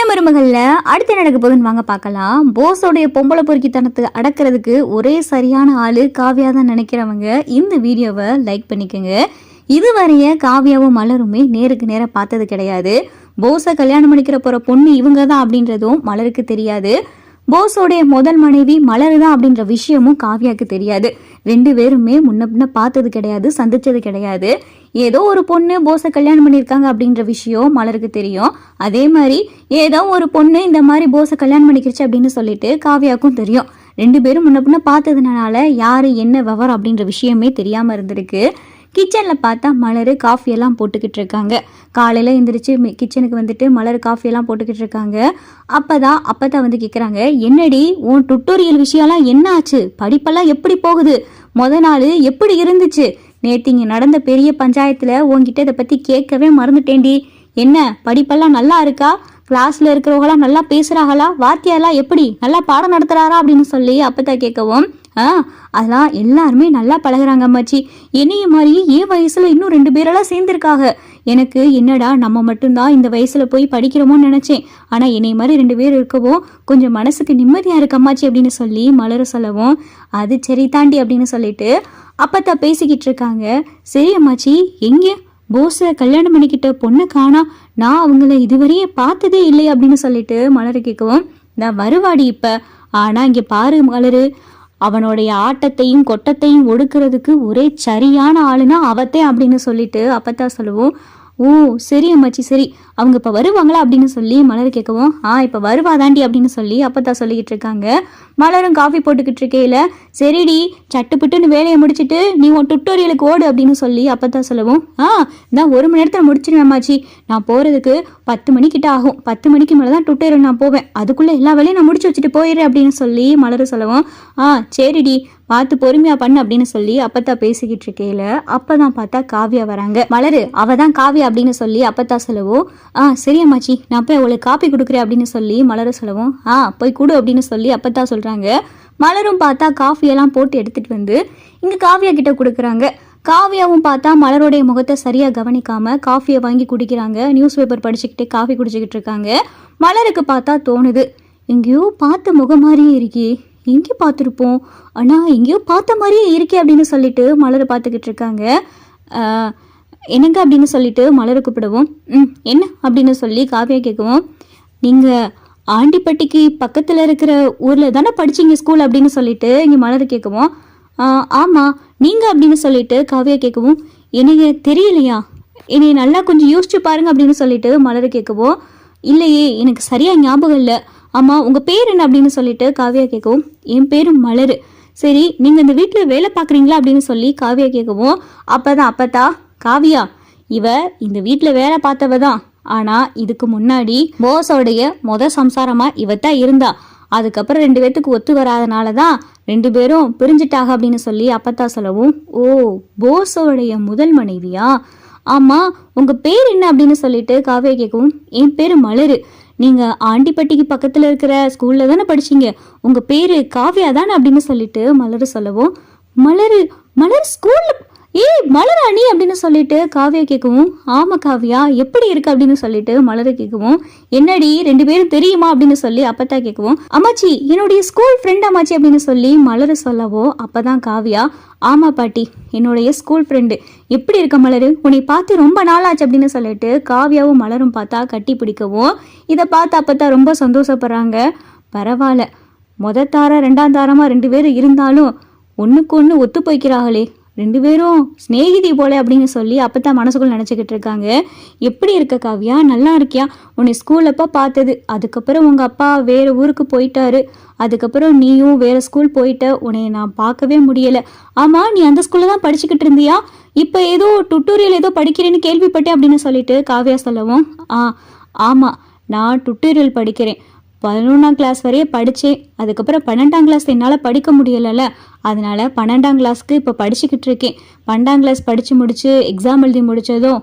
சின்ன மருமகளில்? அடுத்து என்ன நடக்க போகுதுன்னு வாங்க பார்க்கலாம். போஸோடைய பொம்பளை பொறுக்கித்தனத்தை அடக்கிறதுக்கு ஒரே சரியான ஆள் காவியா தான் நினைக்கிறவங்க. இந்த வீடியோவை லைக் பண்ணிக்கோங்க. இதுவரைய காவியாவும் மலருமே நேருக்கு நேராக பார்த்தது கிடையாது. போஸை கல்யாணம் பண்ணிக்கிற போகிற பொண்ணு இவங்க தான் அப்படின்றதும் மலருக்கு தெரியாது. போஸோடைய முதல் மனைவி மலர் தான் அப்படின்ற விஷயமும் காவியாவுக்கு தெரியாது. ரெண்டு பேருமே முன்ன பின்ன பார்த்தது கிடையாது சந்திச்சது கிடையாது. ஏதோ ஒரு பொண்ணு போஸை கல்யாணம் பண்ணியிருக்காங்க அப்படின்ற விஷயம் மலருக்கு தெரியும். அதே மாதிரி ஏதோ ஒரு பொண்ணு இந்த மாதிரி போஸை கல்யாணம் பண்ணிக்கிடுச்சு அப்படின்னு சொல்லிட்டு காவியாவுக்கும் தெரியும். ரெண்டு பேரும் முன்ன பின்ன பார்த்ததுனால யார் என்ன விவரம் அப்படின்ற விஷயமே தெரியாமல் இருந்திருக்கு. கிச்சனில் பார்த்தா மலர் காஃபியெல்லாம் போட்டுக்கிட்டு இருக்காங்க. காலையில் எந்திரிச்சு மி- கிச்சனுக்கு வந்துட்டு மலர் காஃபியெல்லாம் போட்டுக்கிட்டு இருக்காங்க. அப்போ தான் அப்போ தான் வந்து கேட்குறாங்க என்னடி உன் டுட்டோரியல் விஷயம்லாம் என்ன ஆச்சு படிப்பெல்லாம் எப்படி போகுது? மொதல் நாள் எப்படி இருந்துச்சு? நேற்று இங்கே நடந்த பெரிய பஞ்சாயத்தில் உன்கிட்ட இதை பற்றி கேட்கவே மறந்துட்டேன்டி. என்ன படிப்பெல்லாம் நல்லா இருக்கா? கிளாஸில் இருக்கிறவங்களாம் நல்லா பேசுகிறாங்களா வாத்தியாரெல்லாம் எப்படி? நல்லா பாடம் நடத்துகிறாரா அப்படின்னு சொல்லி அப்பத்தா கேட்கவும் ஆ அதெல்லாம் எல்லாருமே நல்லா பழகுறாங்க அம்மாச்சி. என்னைய மாதிரி என் வயசில் இன்னும் ரெண்டு பேரெல்லாம் சேர்ந்துருக்காங்க. எனக்கு என்னடா நம்ம மட்டும்தான் இந்த வயசில் போய் படிக்கிறோமோன்னு நினச்சேன். ஆனால் என்னைய மாதிரி ரெண்டு பேர் இருக்கவும் கொஞ்சம் மனசுக்கு நிம்மதியாக இருக்கு அம்மாச்சி அப்படின்னு சொல்லி மலர சொல்லவும் அது சரி தாண்டி அப்படின்னு சொல்லிட்டு அப்பத்தா பேசிக்கிட்டு இருக்காங்க சரி அம்மாச்சி எங்கே? போஸை கல்யாணம் பண்ணிக்கிட்ட பொண்ணை காணா நான் அவங்கள இதுவரையே பார்த்ததே இல்லை அப்படின்னு சொல்லிட்டு மலரு கேட்கவும் நான் வருவாடி இப்ப. ஆனா இங்க பாரு மலரு. அவனுடைய ஆட்டத்தையும் கொட்டத்தையும் ஒடுக்கிறதுக்கு ஒரே சரியான ஆளுனா அவத்தே அப்படின்னு சொல்லிட்டு அப்பத்தா சொல்லுவோம். ஓ சரி அம்மாச்சி சரி. அவங்க இப்போ வருவாங்களா அப்படின்னு சொல்லி மலர் கேட்கவும் ஆ இப்போ வருவாதாண்டி அப்படின்னு சொல்லி அப்பத்தான் சொல்லிக்கிட்டு இருக்காங்க. மலரும் காஃபி போட்டுக்கிட்டு இருக்கையில சரிடி சட்டுப்புட்டுன்னு வேலையை முடிச்சிட்டு நீ உன் டுட்டோரியலுக்கு ஓடு அப்படின்னு சொல்லி அப்பத்தான் சொல்லவும் ஆ நான் ஒரு மணி நேரத்தில் முடிச்சிருவேன்மாச்சி நான் போகிறதுக்கு பத்து மணிக்கிட்ட ஆகும். பத்து மணிக்கு மேலே தான் டுட்டோரியல் நான் போவேன். அதுக்குள்ளே எல்லா வேலையும் நான் முடிச்சு வச்சுட்டு போயிடுறேன் அப்படின்னு சொல்லி மலர் சொல்லவும் ஆ சரிடி பார்த்து பொறுமையா பண்ணு அப்படின்னு சொல்லி அப்பத்தா பேசிக்கிட்டு இருக்கையில அப்பதான் பார்த்தா காவியா வராங்க. மலரு அவ தான் காவியா அப்படின்னு சொல்லி அப்பத்தா சொல்லவும் ஆ சரி அம்மாச்சி. நான் போய் அவளுக்கு காப்பி கொடுக்குறேன் அப்படின்னு சொல்லி மலர சொல்லவும் ஆ போய் கொடு அப்படின்னு சொல்லி அப்பத்தா சொல்றாங்க. மலரும் பார்த்தா காஃபியெல்லாம் போட்டு எடுத்துட்டு வந்து இங்க காவியா கிட்ட கொடுக்குறாங்க. காவியாவும் பார்த்தா மலருடைய முகத்தை சரியா கவனிக்காம காஃபியை வாங்கி குடிக்கிறாங்க. நியூஸ் பேப்பர் படிச்சுக்கிட்டே காஃபி குடிச்சுக்கிட்டு இருக்காங்க. மலருக்கு பார்த்தா தோணுது எங்கேயோ பார்த்த முகம் மாதிரியே இருக்கே எங்கே பார்த்துருப்போம்? ஆனால் எங்கேயோ பார்த்த மாதிரியே இருக்கே அப்படின்னு சொல்லிட்டு மலரை பார்த்துக்கிட்டு இருக்காங்க. என்னங்க அப்படின்னு சொல்லிட்டு மலரை கூப்பிடுவோம். ம் என்ன அப்படின்னு சொல்லி காவியா கேட்கவும். நீங்கள் ஆண்டிப்பட்டிக்கு பக்கத்தில் இருக்கிற ஊரில் தானே படிச்சீங்க ஸ்கூல் அப்படின்னு சொல்லிட்டு இங்கே மலர் கேட்கவும். ஆமாம் நீங்கள் அப்படின்னு சொல்லிட்டு காவியா கேட்கவும். எனக்கு தெரியலையா? என்னை நல்லா கொஞ்சம் யோசிச்சு பாருங்க அப்படின்னு சொல்லிட்டு மலர் கேட்கவும். இல்லையே எனக்கு சரியாக ஞாபகம் இல்லை. ஆமாம் உங்கள் பேர் என்ன அப்படின்னு சொல்லிட்டு காவியா கேட்கவும். என் பேர் மலர். சரி நீங்கள் இந்த வீட்டில் வேலை பார்க்குறீங்களா அப்படின்னு சொல்லி காவியா கேட்கவும். அப்போ தான் காவியா இவ இந்த வீட்டில் வேலை பார்த்தவ தான். ஆனால் இதுக்கு முன்னாடி போஸோடைய மொத சம்சாரமாக இவத்தான் இருந்தா. அதுக்கப்புறம் ரெண்டு பேர்த்துக்கு ஒத்து வராதனால தான் ரெண்டு பேரும் பிரிஞ்சிட்டாக அப்படின்னு சொல்லி அப்பத்தா சொல்லவும் ஓ போஸோடைய முதல் மனைவியா? ஆமாம் உங்கள் பேர் என்ன? அப்படின்னு சொல்லிட்டு காவியா கேட்கவும் என் பேர் மலரு. நீங்கள் ஆண்டிப்பட்டிக்கு பக்கத்தில் இருக்கிற ஸ்கூலில் தானே படிச்சீங்க? உங்கள் பேர் காவியா தானே? அப்படின்னு சொல்லிட்டு மலரு சொல்லவும் மலரு மலர் ஸ்கூலில் ஏய் மலராணி அப்படின்னு சொல்லிட்டு காவியா கேட்கவும் ஆமா காவியா எப்படி இருக்கு? அப்படின்னு சொல்லிட்டு மலரை கேட்கவும் என்னடி ரெண்டு பேரும் தெரியுமா? அப்படின்னு சொல்லி அப்பத்தா கேட்கவும் அம்மாச்சி என்னுடைய ஸ்கூல் ஃப்ரெண்ட் அம்மாச்சி அப்படின்னு சொல்லி மலரை சொல்லவோ அப்பதான் காவியா ஆமா பாட்டி என்னுடைய ஸ்கூல் ஃப்ரெண்டு எப்படி இருக்க மலரு? உன்னை பார்த்து ரொம்ப நாளாச்சு அப்படின்னு சொல்லிட்டு காவியாவும் மலரும் பார்த்தா கட்டி பிடிக்கவும் இதை பார்த்து அப்பத்தா ரொம்ப சந்தோஷப்படுறாங்க. பரவாயில்ல முத தாரம் ரெண்டாம் தாரமா ரெண்டு பேரும் இருந்தாலும் ஒன்றுக்கு ஒன்று ஒத்து போய்க்கிறாங்களே. ரெண்டு பேரும் சிநேகிதி போல அப்படின்னு சொல்லி அப்பதான் மனசுக்குள்ள நினச்சிக்கிட்டு இருக்காங்க. எப்படி இருக்க காவியா? நல்லா இருக்கியா? உன்னை ஸ்கூலப்போ பார்த்தது. அதுக்கப்புறம் உங்கள் அப்பா வேறு ஊருக்கு போயிட்டாரு. அதுக்கப்புறம் நீயும் வேறு ஸ்கூல் போயிட்ட. உன்னை நான் பார்க்கவே முடியலை. ஆமாம் நீ அந்த ஸ்கூலில் தான் படிச்சுக்கிட்டு இருந்தியா? இப்போ ஏதோ டுட்டோரியல் ஏதோ படிக்கிறேன்னு கேள்விப்பட்டேன் அப்படின்னு சொல்லிட்டு காவியா சொல்லவும் ஆ ஆமாம் நான் டுட்டோரியல் படிக்கிறேன். பதினொன்றாம் கிளாஸ் வரையே படித்தேன் அதுக்கப்புறம் பன்னெண்டாம் கிளாஸ் என்னால் படிக்க முடியலைல்ல. அதனால் பன்னெண்டாம் கிளாஸ்க்கு இப்போ படிச்சுக்கிட்டு இருக்கேன். பன்னெண்டாம் கிளாஸ் படித்து முடித்து எக்ஸாம் எழுதி முடித்ததும்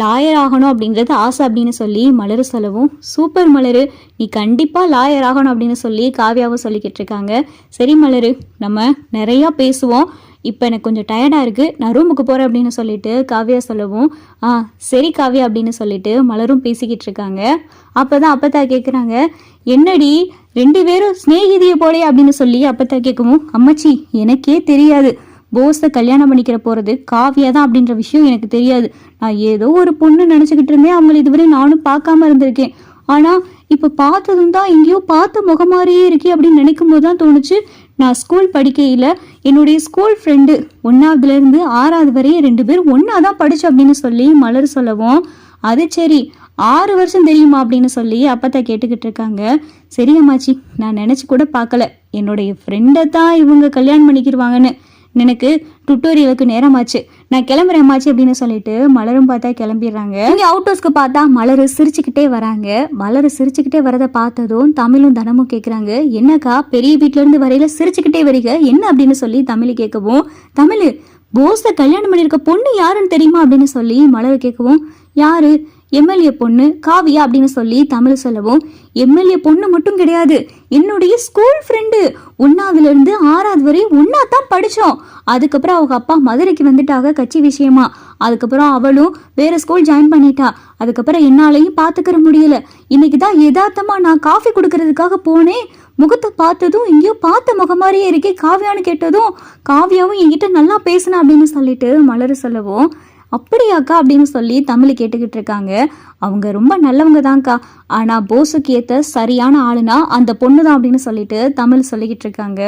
லாயர் ஆகணும் அப்படின்றது ஆசை அப்படின்னு சொல்லி மலரு சொல்லவும் சூப்பர் மலரு. நீ கண்டிப்பாக லாயர் ஆகணும் அப்படின்னு சொல்லி காவியாவும் சொல்லிக்கிட்டு இருக்காங்க. சரி மலரு நம்ம நிறையா பேசுவோம். இப்போ எனக்கு கொஞ்சம் டயர்டாக இருக்குது நான் ரூமுக்கு போகிறேன் அப்படின்னு சொல்லிட்டு காவ்யா சொல்லவும். ஆ சரி காவ்யா அப்படின்னு சொல்லிட்டு மலரும் பேசிக்கிட்டு இருக்காங்க. அப்போ தான் அப்பத்தா கேட்குறாங்க என்னடி ரெண்டு பேரும் ஸ்நேகிதியை போலே அப்படின்னு சொல்லி அப்பத்தா கேட்கவும் அம்மாச்சி எனக்கே தெரியாது. போஸை கல்யாணம் பண்ணிக்கிற போகிறது காவியா தான் அப்படின்ற விஷயம் எனக்கு தெரியாது. நான் ஏதோ ஒரு பொண்ணு நினச்சிக்கிட்டு இருந்தேன். அவங்கள இதுவரை நானும் பார்க்காம இருந்திருக்கேன். ஆனால் இப்போ பார்த்ததும் தான் எங்கேயோ பார்த்த முகமாரியே இருக்கே அப்படின்னு நினைக்கும் போது தான் தோணுச்சு. நான் ஸ்கூல் படிக்கையில் என்னுடைய ஸ்கூல் ஃப்ரெண்டு ஒன்றாவதுலேருந்து ஆறாவது வரையும் ரெண்டு பேரும் ஒன்றா தான் படித்தோம் அப்படின்னு சொல்லி மலர் சொல்லவும் அது சரி ஆறு வருஷம் தெரியுமா அப்படின்னு சொல்லி அப்பத்தா கேட்டுக்கிட்டு இருக்காங்க. சரி அம்மாச்சி நான் நினச்சி கூட பார்க்கல. என்னுடைய ஃப்ரெண்டை தான் இவங்க கல்யாணம் பண்ணிக்கிடுவாங்கன்னு எனக்கு டுட்டோரியலுக்கு நேரமாச்சு. நான் கிளம்புறேன் அப்படின்னு சொல்லிட்டு மலரும் பார்த்தா கிளம்பிடுறாங்க. இங்கே அவுட் ஹவுஸ்க்கு பார்த்தா மலர் சிரிச்சுக்கிட்டே வராங்க. மலர் சிரிச்சுக்கிட்டே வரதை பார்த்ததும் தமிழும் தனமும் கேட்குறாங்க என்னக்கா பெரிய வீட்டிலேருந்து வரையில சிரிச்சுக்கிட்டே வரீங்க? என்ன அப்படின்னு சொல்லி தமிழ் கேட்கவும் தமிழ் போஸை கல்யாணம் பண்ணியிருக்க பொண்ணு யாருன்னு தெரியுமா? அப்படின்னு சொல்லி மலர் கேட்கவும் யாரு? எம்எல்ஏ பொண்ணு காவியா? அப்படின்னு சொல்லி தமிழ் சொல்லவும் எம்எல்ஏ பொண்ணு மட்டும் கிடையாது. என்னுடைய ஸ்கூல் ஃப்ரெண்டு ஒன்னாவதுல இருந்து ஆறாவது வரை ஒன்னா தான் படித்தோம் அதுக்கப்புறம் அவங்க அப்பா மதுரைக்கு வந்துட்டாங்க கட்சி விஷயமா. அதுக்கப்புறம் அவளும் வேற ஸ்கூல் ஜாயின் பண்ணிட்டா. அதுக்கப்புறம் என்னாலையும் பார்த்துக்கிற முடியல. இன்னைக்கு தான் யதார்த்தமா நான் காஃபி கொடுக்கறதுக்காக போனேன். முகத்தை பார்த்ததும் எங்கேயோ பார்த்த முகம் மாதிரியே இருக்கே. காவியான்னு கேட்டதும் காவியாவும் என்கிட்ட நல்லா பேசினா அப்படின்னு சொல்லிட்டு மலர் சொல்லவும் அப்படியாக்கா அப்படின்னு சொல்லி தமிழ் கேட்டுக்கிட்டு இருக்காங்க. அவங்க ரொம்ப நல்லவங்க தான்க்கா ஆனால் போஸுக்கு ஏற்ற சரியான ஆளுனா அந்த பொண்ணு தான் அப்படின்னு சொல்லிட்டு தமிழ் சொல்லிக்கிட்டு இருக்காங்க.